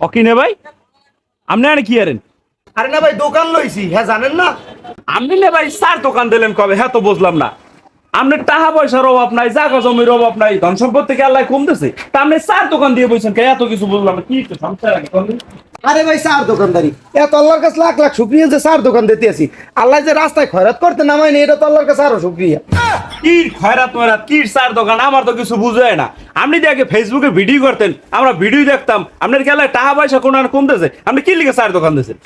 অকিনে ভাই আপনি আর কি আরেন আরে না ভাই দোকান লইছি হ্যাঁ জানেন না? আপনি না ভাই স্যার দোকান দিলেন কবে? হ্যাঁ তো বুঝলাম না। আপনার টাকা পয়সার অভাব নাই জমির অভাব নাই ধন সম্পদ থেকে আল্লাহ কমতেছে? তা আপনি চার দোকান দিয়ে বলছেন কে? এত কিছু বুঝলাম না কি সমস্যা? আরে ভাই সার দোকানদারি। এত আল্লাহর কাছে লাখ লাখ শুক্রিয়া যে সার দোকান দিতে আছি। আল্লাহ যে রাস্তায় খয়রাত করতে নামায়নি এটা তো আল্লাহর কাছে আরও শুক্রিয়া। কি খয়রাত ময়রাত কি চার দোকান আমার তো কিছু বুঝায় না। আপনি যে আগে ফেসবুকে ভিডিও করতেন আমরা ভিডিও দেখতাম আপনার গেলে টাকা পয়সা কোন আর কমতেছে? আপনি কি লিখে সার দোকান দিয়েছেন?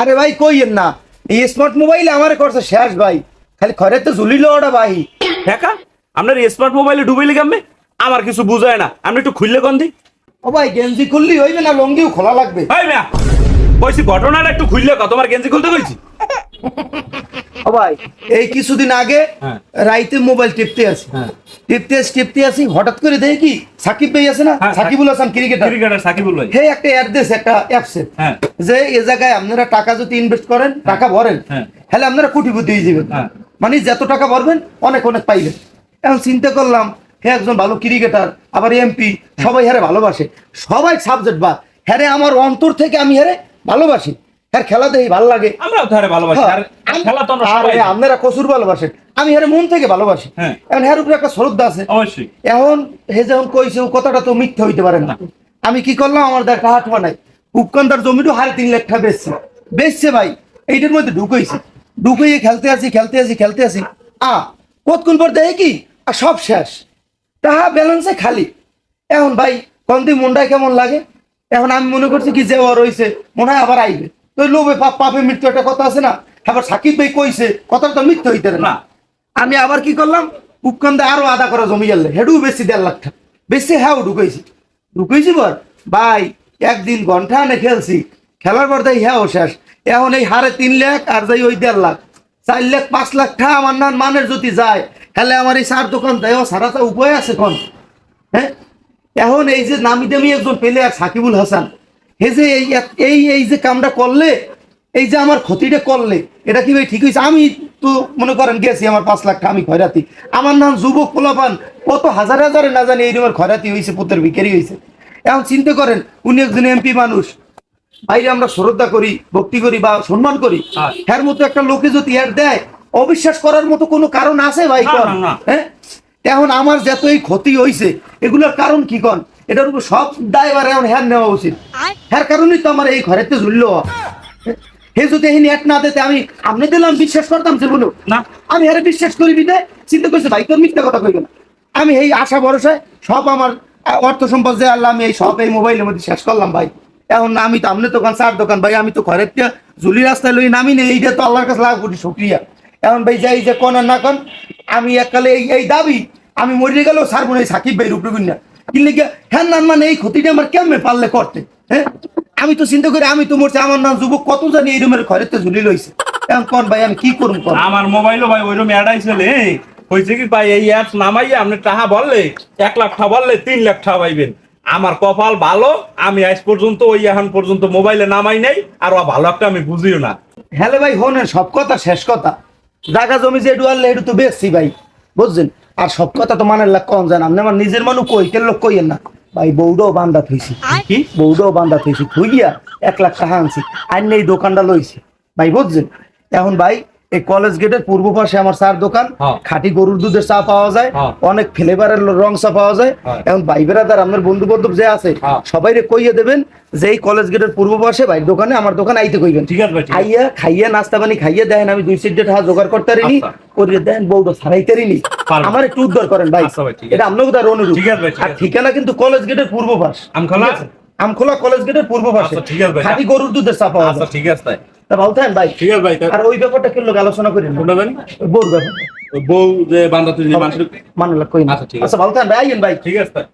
আরে ভাই কইয়েন না। এই স্মার্ট মোবাইল আমার করছে শেষ ভাই। খালি খয়রাত তো ঝুলিল ওটা ভাই হ্যাঁ আপনার স্মার্ট মোবাইলে ডুবাইলে কেমনে? আমার কিছু বুঝায় না। আপনি একটু খুললে কোন দিক? ও ভাই গেঞ্জি খুললি হইবে না লঙ্গিও খোলা লাগবে? ভাই ঘটনাটা একটু খুললে কত? তোমার গেঞ্জি খুলতে কইছি? ও ভাই এই কিছুদিন আগে হ্যাঁ। রাইতে মোবাইল টিপতে আছি হ্যাঁ। টিপতে আসি টিপতে আসি হঠাৎ করে দেখি কি সাকিব ভাই আছে না? হ্যাঁ, সাকিবুল হাসান ক্রিকেটার ক্রিকেটার সাকিবুল ভাই। হে একটা অ্যাড্রেস একটা অ্যাপসে হ্যাঁ। যে এ জায়গায় আপনারা টাকা যদি ইনভেস্ট করেন টাকা ভরেন হ্যাঁ। তাহলে আপনারা কোটিপতি হয়ে যাবেন। মানে যত টাকা ভরবেন অনেক অনেক পাইবেন। এখন চিন্তা করলাম হে একজন ভালো ক্রিকেটার আবার এমপি সবাই হারে ভালোবাসে। সবাই সাবজেক্ট বা হ্যারে আমার অন্তর থেকে আমি হারে ভালোবাসি। হ্যাঁ খেলা দেখি ভালো লাগে। আমরাও তো আরে ভালোবাসি। আর খেলা তো আমরা সবাই আপনারা কসুর ভালোবাসেন। আমি হারে মন থেকে ভালোবাসি। হ্যাঁ। এখন হ্যার উপরে একটা শ্রদ্ধা আছে। অবশ্যই। এখন হে যখন কইছে ও কথাটা তো মিথ্যে হইতে পারে না। আমি কি করলাম? আমার দেখা হাট বানাই। উপকান্দার জমিটা হারে তিন লাখ টাকা বেচছে। বেচছে ভাই। এইটার মধ্যে ঢুকাইছে। ঢুকাইয়ে খেলতে আসি খেলতে আসি খেলতে আসি। আ কতক্ষণ পর দেখে? কি আর সব শেষ। তাহা ব্যালেন্সে খালি। এখন ভাই কন্দি মনটায় কেমন লাগে? এখন আমি মনে করছি কি যে ওর রয়েছে মনে হয় আবার আইবে। তো লোভে পাপ পাপে মৃত্যু একটা কথা আছে না? আবার সাকিব ভাই কইছে কথাটা তো মৃত্যু হইতে না। আমি আবার কি করলাম? উপকান্দে আরও আদা করা জমি গেলে হেডু বেশি দেড় লাখ টাকা। বেশি হ্যাঁ ঢুকাইছি। ঢুকাইছি বর ভাই একদিন ঘণ্টা আনে খেলছি। খেলার পর তাই হ্যাঁ শেষ। এখন এই হারে তিন লাখ আর যাই ওই দেড় লাখ। চার লাখ পাঁচ লাখ টাকা আমার না মানের যদি যায়। তাহলে আমার এই সার দোকান দেয় সারাটা উপায় আছে কোন? হ্যাঁ এখন এই যে নামি দামি একজন প্লেয়ার সাকিবুল হাসান হে যে এই এই এই যে কামটা করলে এই যে আমার ক্ষতিটা করলে এটা কি ভাই ঠিক হয়েছে? আমি তো মনে করেন গেছি আমার পাঁচ লাখ আমি খয়রাতি। আমার নাম যুবক পোলাপান কত হাজার হাজারে না জানি এই রকমের খয়রাতি হয়েছে পুত্রের বিকারি হয়েছে। এখন চিন্তা করেন উনি একজন এমপি মানুষ। বাইরে আমরা শ্রদ্ধা করি ভক্তি করি বা সম্মান করি। হ্যাঁ। হ্যার মতো একটা লোকে যদি এর দেয় অবিশ্বাস করার মতো কোনো কারণ আছে ভাই। হ্যাঁ? এখন আমার যত এই ক্ষতি হয়েছে এগুলোর কারণ কি কন? এটার উপর সব দায়বার এখন হ্যার নেওয়া উচিত। হ্যার কারণেই তো আমার এই ঘরেতে ঝুললো। হে যদি এই নেট না দিতে আমি আপনি দিলাম বিশ্বাস করতাম যে বলুন না। আমি হ্যারে বিশ্বাস করি বিদে চিন্তা করছে ভাই তোর মিথ্যা কথা কইবে না। আমি এই আশা ভরসায় সব আমার অর্থ সম্পদ যে আল্লাহ আমি এই সব এই মোবাইলের মধ্যে শেষ করলাম ভাই। এখন আমি তো আপনি দোকান চার দোকান ভাই আমি তো ঘরের ঝুলি রাস্তায় লই নামি নেই এইটা তো আল্লাহর কাছে লাভ কোটি শুক্রিয়া। এখন ভাই যাই যে কোন আর না কোন আমি এককালে এই এই দাবি আমি মরে গেলেও সার মনে হয় সাকিব ভাই রূপে না। কিনলে গিয়ে হ্যাঁ না মানে এই ক্ষতিটা আমার কেমনে পারলে করতে? হ্যাঁ? আমি তো চিন্তা করি আমি তো মরছি আমার নাম যুবক কত জানি এই রুমের ঘরের তো ঝুলি লইছে। এখন কোন ভাই আমি কি কোন? আমার মোবাইলও ভাই ওইরকম অ্যাডাইছিলে হয়েছে কি ভাই এই অ্যাপস নামাইয়া আপনি টাকা বললে এক লাখ টাকা বললে তিন লাখ টাকা পাইবেন। আমার কপাল ভালো আমি আজ পর্যন্ত ওই এখন পর্যন্ত মোবাইলে নামাই নাই আর ভালো একটা আমি বুঝিও না। হ্যালো ভাই হোনেন সব কথা শেষ কথা। জায়গা জমি যে ডুয়ারলে এটু তো বেশি ভাই বুঝছেন? আর সব কথা তো মানের লাগ কম জান। না আমার নিজের মানুষ কই? কেন লোক কইয়েন না? ভাই বৌডো বান্দা থইছি। কি? বৌডো বান্দা থইছি। থুই গিয়া এক লাখ টাকা আনছি। আর নেই দোকানটা লইছি। ভাই বুঝছেন? এখন ভাই এই কলেজ গেটের পূর্ব পাশে আমার চার দোকান হ্যাঁ। খাঁটি গরুর দুধের চা পাওয়া যায় হ্যাঁ। অনেক ফ্লেভারের রং চা পাওয়া যায় হ্যাঁ। এখন ভাই বেড়াদার আপনার বন্ধু বান্ধব যে আছে। সবাই কইয়ে দেবেন যে এই কলেজ গেটের পূর্ব পাশে ভাই দোকানে আমার দোকানে আইতে কইবেন ঠিক আছে খাইয়া খাইয়া নাস্তা পানি খাইয়া দেন আমি দুই সিট টাকা জোগাড় করতে পারিনি আচ্ছা। করিয়ে দেন বউটা ছাড়াইতে পারিনি আমার একটু উদ্ধার করেন ভাই আচ্ছা। এটা আপনাকে তার অনুরোধ ঠিক আছে আর ঠিকানা কিন্তু কলেজ গেটের পূর্ব পাশ আমখোলা? আমখোলা কলেজ গেটের পূর্ব পাশে। আচ্ছা, ঠিক আছে ভাই। খাঁটি গরুর দুধের চা পাওয়া আচ্ছা যায় ঠিক আছে তাই। তা ভালো থাকেন ভাই। ঠিক আছে ভাই তা- আর ওই ব্যাপারটা কেন লোক আলোচনা করি না কোনটা জানি বউর ব্যাপার বউ যে বান্দা তুই মানুষের মানে লোক কই না? আচ্ছা, ঠিক আছে। আচ্ছা ভালো থাকেন ভাই আইয়েন ভাই। ঠিক আছে তাই।